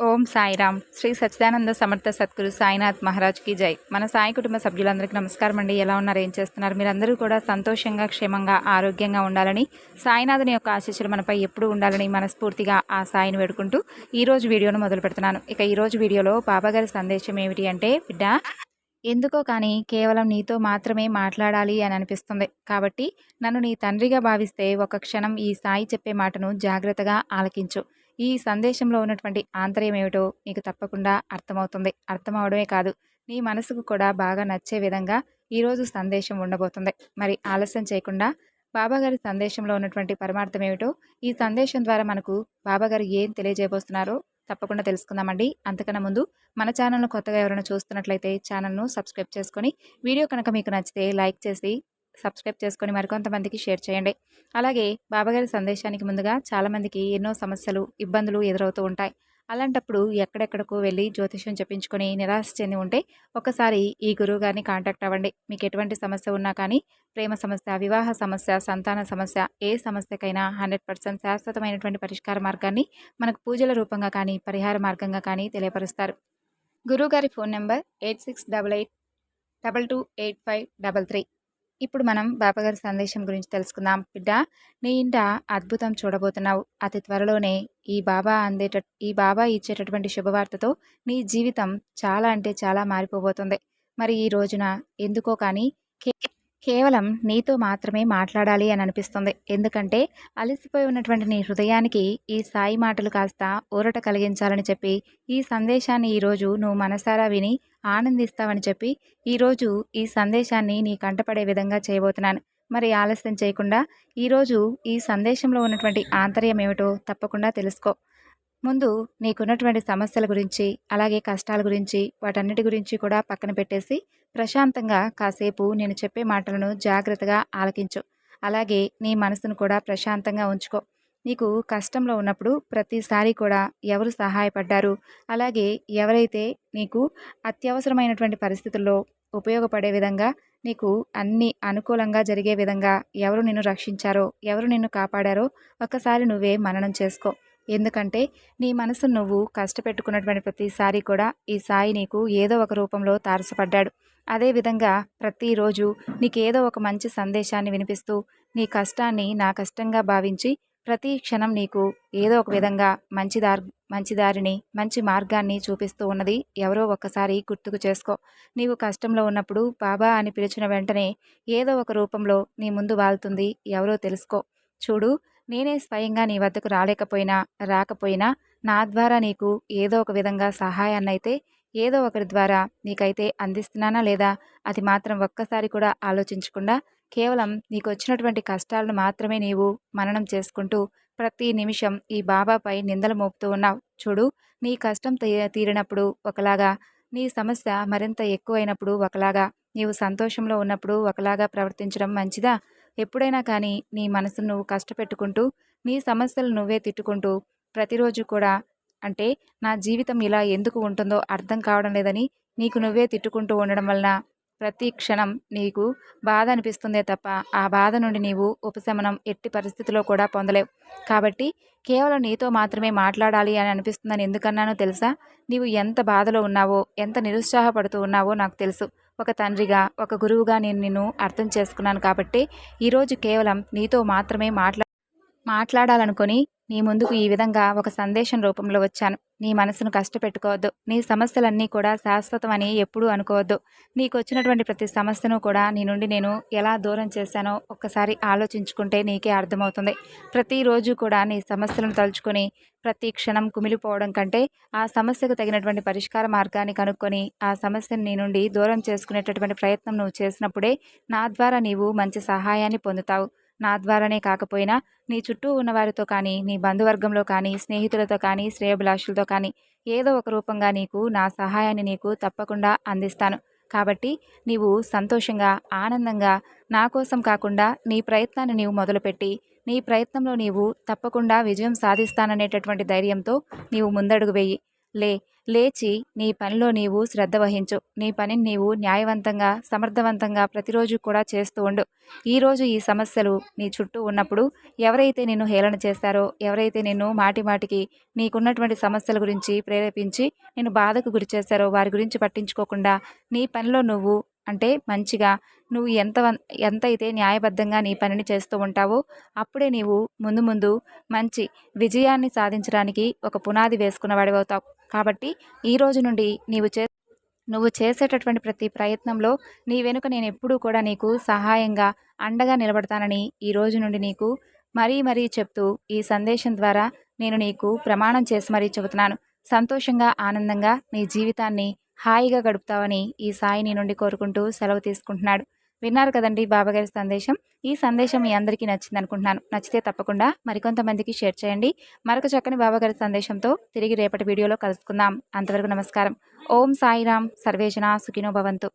ఓం సాయిరామ్. శ్రీ సచ్చిదానంద సమర్థ సద్గురు సాయినాథ్ మహారాజ్కి జై. మన సాయి కుటుంబ సభ్యులందరికీ నమస్కారం అండి. ఎలా ఉన్నారు? ఏం చేస్తున్నారు? మీరందరూ కూడా సంతోషంగా క్షేమంగా ఆరోగ్యంగా ఉండాలని సాయినాథుని యొక్క ఆశీస్సులు మనపై ఎప్పుడూ ఉండాలని మనస్ఫూర్తిగా ఆ సాయిని వేడుకుంటూ ఈరోజు వీడియోను మొదలు పెడుతున్నాను. ఇక ఈరోజు వీడియోలో బాబాగారి సందేశం ఏమిటి అంటే బిడ్డ ఎందుకో కానీ కేవలం నీతో మాత్రమే మాట్లాడాలి అని అనిపిస్తుంది. కాబట్టి నన్ను నీ తండ్రిగా భావిస్తే ఒక క్షణం ఈ సాయి చెప్పే మాటను జాగ్రత్తగా ఆలకించు. ఈ సందేశంలో ఉన్నటువంటి ఆంతర్యం ఏమిటో నీకు తప్పకుండా అర్థమవుతుంది. అర్థమవడమే కాదు నీ మనసుకు కూడా బాగా నచ్చే విధంగా ఈరోజు సందేశం ఉండబోతుంది. మరి ఆలస్యం చేయకుండా బాబాగారి సందేశంలో ఉన్నటువంటి పరమార్థం ఏమిటో ఈ సందేశం ద్వారా మనకు బాబాగారు ఏం తెలియజేయబోతున్నారో తప్పకుండా తెలుసుకుందామండి. అంతకన్నా ముందు మన ఛానల్ను కొత్తగా ఎవరైనా చూస్తున్నట్లయితే ఛానల్ను సబ్స్క్రైబ్ చేసుకొని వీడియో కనుక మీకు నచ్చితే లైక్ చేసి సబ్స్క్రైబ్ చేసుకొని మరికొంతమందికి షేర్ చేయండి. అలాగే బాబాగారి సందేశానికి ముందుగా చాలామందికి ఎన్నో సమస్యలు ఇబ్బందులు ఎదురవుతూ ఉంటాయి. అలాంటప్పుడు ఎక్కడెక్కడికో వెళ్ళి జ్యోతిష్యం చెప్పించుకొని నిరాశ చెంది ఉంటే ఒకసారి ఈ గురువు గారిని కాంటాక్ట్ అవ్వండి. మీకు ఎటువంటి సమస్య ఉన్నా కానీ ప్రేమ సమస్య వివాహ సమస్య సంతాన సమస్య ఏ సమస్యకైనా హండ్రెడ్ పర్సెంట్ శాశ్వతమైనటువంటి పరిష్కార మార్గాన్ని మనకు పూజల రూపంగా కానీ పరిహార మార్గంగా కానీ తెలియపరుస్తారు. గురువుగారి phone number eight six double eight double two eight five double three. ఇప్పుడు మనం బాబాగారి సందేశం గురించి తెలుసుకుందాం. బిడ్డ నీ ఇంట అద్భుతం చూడబోతున్నావు. అతి త్వరలోనే ఈ బాబా అందేట ఈ బాబా ఇచ్చేటటువంటి శుభవార్తతో నీ జీవితం చాలా అంటే చాలా మారిపోబోతుంది. మరి ఈ రోజున ఎందుకో కానీ కేవలం నీతో మాత్రమే మాట్లాడాలి అని అనిపిస్తుంది. ఎందుకంటే అలసిపోయి ఉన్నటువంటి నీ హృదయానికి ఈ సాయి మాటలు కాస్త ఊరట కలిగించాలని చెప్పి ఈ సందేశాన్ని ఈరోజు నువ్వు మనసారా విని ఆనందిస్తావని చెప్పి ఈరోజు ఈ సందేశాన్ని నీ కంటపడే విధంగా చేయబోతున్నాను. మరి ఆలస్యం చేయకుండా ఈరోజు ఈ సందేశంలో ఉన్నటువంటి ఆంతర్యం ఏమిటో తప్పకుండా తెలుసుకో. ముందు నీకున్నటువంటి సమస్యల గురించి అలాగే కష్టాల గురించి వాటన్నిటి గురించి కూడా పక్కన పెట్టేసి ప్రశాంతంగా కాసేపు నేను చెప్పే మాటలను జాగ్రత్తగా ఆలకించు. అలాగే నీ మనసును కూడా ప్రశాంతంగా ఉంచుకో. నీకు కష్టంలో ఉన్నప్పుడు ప్రతిసారి కూడా ఎవరు సహాయపడ్డారు? అలాగే ఎవరైతే నీకు అత్యవసరమైనటువంటి పరిస్థితుల్లో ఉపయోగపడే విధంగా నీకు అన్ని అనుకూలంగా జరిగే విధంగా ఎవరు నిన్ను రక్షించారో ఎవరు నిన్ను కాపాడారో ఒక్కసారి నువ్వే మననం చేసుకో. ఎందుకంటే నీ మనసు నువ్వు కష్టపెట్టుకున్నటువంటి ప్రతిసారి కూడా ఈ సాయి నీకు ఏదో ఒక రూపంలో తారసపడ్డాడు. అదేవిధంగా ప్రతిరోజు నీకేదో ఒక మంచి సందేశాన్ని వినిపిస్తూ నీ కష్టాన్ని నా కష్టంగా భావించి ప్రతి క్షణం నీకు ఏదో ఒక విధంగా మంచి దారి మంచి దారిని మంచి మార్గాన్ని చూపిస్తూ ఉన్నది ఎవరో ఒక్కసారి గుర్తుకు చేసుకో. నీవు కష్టంలో ఉన్నప్పుడు బాబా అని పిలిచిన వెంటనే ఏదో ఒక రూపంలో నీ ముందు వాళ్తుంది ఎవరో తెలుసుకో. చూడు నేనే స్వయంగా నీ వద్దకు రాలేకపోయినా రాకపోయినా నా ద్వారా నీకు ఏదో ఒక విధంగా సహాయాన్నైతే ఏదో ఒకరి ద్వారా నీకైతే అందిస్తున్నానా లేదా అది మాత్రం ఒక్కసారి కూడా ఆలోచించకుండా కేవలం నీకు వచ్చినటువంటి కష్టాలను మాత్రమే నీవు మననం చేసుకుంటూ ప్రతి నిమిషం ఈ బాబాపై నిందలు మోపుతూ ఉన్నావు. చూడు నీ కష్టం తీరినప్పుడు ఒకలాగా నీ సమస్య మరింత ఎక్కువైనప్పుడు ఒకలాగా నీవు సంతోషంలో ఉన్నప్పుడు ఒకలాగా ప్రవర్తించడం మంచిదా? ఎప్పుడైనా కానీ నీ మనసును నువ్వు కష్టపెట్టుకుంటూ నీ సమస్యలు నువ్వే తిట్టుకుంటూ ప్రతిరోజు కూడా అంటే నా జీవితం ఇలా ఎందుకు ఉంటుందో అర్థం కావడం లేదని నీకు నువ్వే తిట్టుకుంటూ ఉండడం వలన ప్రతి క్షణం నీకు బాధ అనిపిస్తుందే తప్ప ఆ బాధ నుండి నీవు ఉపశమనం ఎట్టి పరిస్థితిలో కూడా పొందలేవు. కాబట్టి కేవలం నీతో మాత్రమే మాట్లాడాలి అని అనిపిస్తుందని ఎందుకన్నానో తెలుసా? నీవు ఎంత బాధలో ఉన్నావో ఎంత నిరుత్సాహపడుతూ ఉన్నావో నాకు తెలుసు. ఒక తండ్రిగా ఒక గురువుగా నేను నిన్ను అర్థం చేసుకున్నాను కాబట్టి ఈరోజు కేవలం నీతో మాత్రమే మాట్లా మాట్లాడాలనుకొని నీ ముందుకు ఈ విధంగా ఒక సందేశం రూపంలో వచ్చాను. నీ మనసును కష్టపెట్టుకోవద్దు. నీ సమస్యలన్నీ కూడా శాశ్వతమని ఎప్పుడూ అనుకోవద్దు. నీకు వచ్చినటువంటి ప్రతి సమస్యను కూడా నీ నుండి నేను ఎలా దూరం చేశానో ఒక్కసారి ఆలోచించుకుంటే నీకే అర్థమవుతుంది. ప్రతిరోజు కూడా నీ సమస్యలను తలుచుకొని ప్రతి క్షణం కుమిలిపోవడం కంటే ఆ సమస్యకు తగినటువంటి పరిష్కార మార్గాన్ని కనుక్కొని ఆ సమస్యను నీ నుండి దూరం చేసుకునేటటువంటి ప్రయత్నం నువ్వు చేసినప్పుడే నా ద్వారా నీవు మంచి సహాయాన్ని పొందుతావు. నా ద్వారానే కాకపోయినా నీ చుట్టూ ఉన్నవారితో కానీ నీ బంధువర్గంలో కానీ స్నేహితులతో కానీ శ్రేయభిలాషులతో కానీ ఏదో ఒక రూపంగా నీకు నా సహాయాన్ని నీకు తప్పకుండా అందిస్తాను. కాబట్టి నీవు సంతోషంగా ఆనందంగా నా కోసం కాకుండా నీ ప్రయత్నాన్ని నీవు మొదలుపెట్టి నీ ప్రయత్నంలో నీవు తప్పకుండా విజయం సాధిస్తాననేటటువంటి ధైర్యంతో నీవు ముందడుగు వేయి. లే లేచి నీ పనిలో నీవు శ్రద్ధ వహించు. నీ పనిని నీవు న్యాయవంతంగా సమర్థవంతంగా ప్రతిరోజు కూడా చేస్తూ ఉండు. ఈరోజు ఈ సమస్యలు నీ చుట్టూ ఉన్నప్పుడు ఎవరైతే నిన్ను హేళన చేస్తారో ఎవరైతే నిన్ను మాటి మాటికి నీకున్నటువంటి సమస్యల గురించి ప్రేరేపించి నేను బాధకు గురి చేస్తారో వారి గురించి పట్టించుకోకుండా నీ పనిలో నువ్వు అంటే మంచిగా నువ్వు ఎంత ఎంతైతే ఎంత అయితే న్యాయబద్ధంగా నీ పనిని చేస్తూ ఉంటావో అప్పుడే నీవు ముందు ముందు మంచి విజయాన్ని సాధించడానికి ఒక పునాది వేసుకున్న వాడివవుతావు కాబట్టి ఈ రోజు నుండి నీవు చే నువ్వు చేసేటటువంటి ప్రతి ప్రయత్నంలో నీ వెనుక నేను ఎప్పుడూ కూడా నీకు సహాయంగా అండగా నిలబడతానని ఈ రోజు నుండి నీకు మరీ మరీ చెప్తూ ఈ సందేశం ద్వారా నేను నీకు ప్రమాణం చేసి మరీ చెబుతున్నాను. సంతోషంగా ఆనందంగా నీ జీవితాన్ని హాయిగా గడుపుతావని ఈ సాయి నీ నుండి కోరుకుంటూ సెలవు తీసుకుంటున్నాడు. విన్నారు కదండి బాబాగారి సందేశం. ఈ సందేశం మీ అందరికీ నచ్చింది అనుకుంటున్నాను. నచ్చితే తప్పకుండా మరికొంతమందికి షేర్ చేయండి. మరొక చక్కని బాబాగారి సందేశంతో తిరిగి రేపటి వీడియోలో కలుసుకుందాం. అంతవరకు నమస్కారం. ఓం సాయిరామ్ సర్వేజన సుఖినో భవంతు.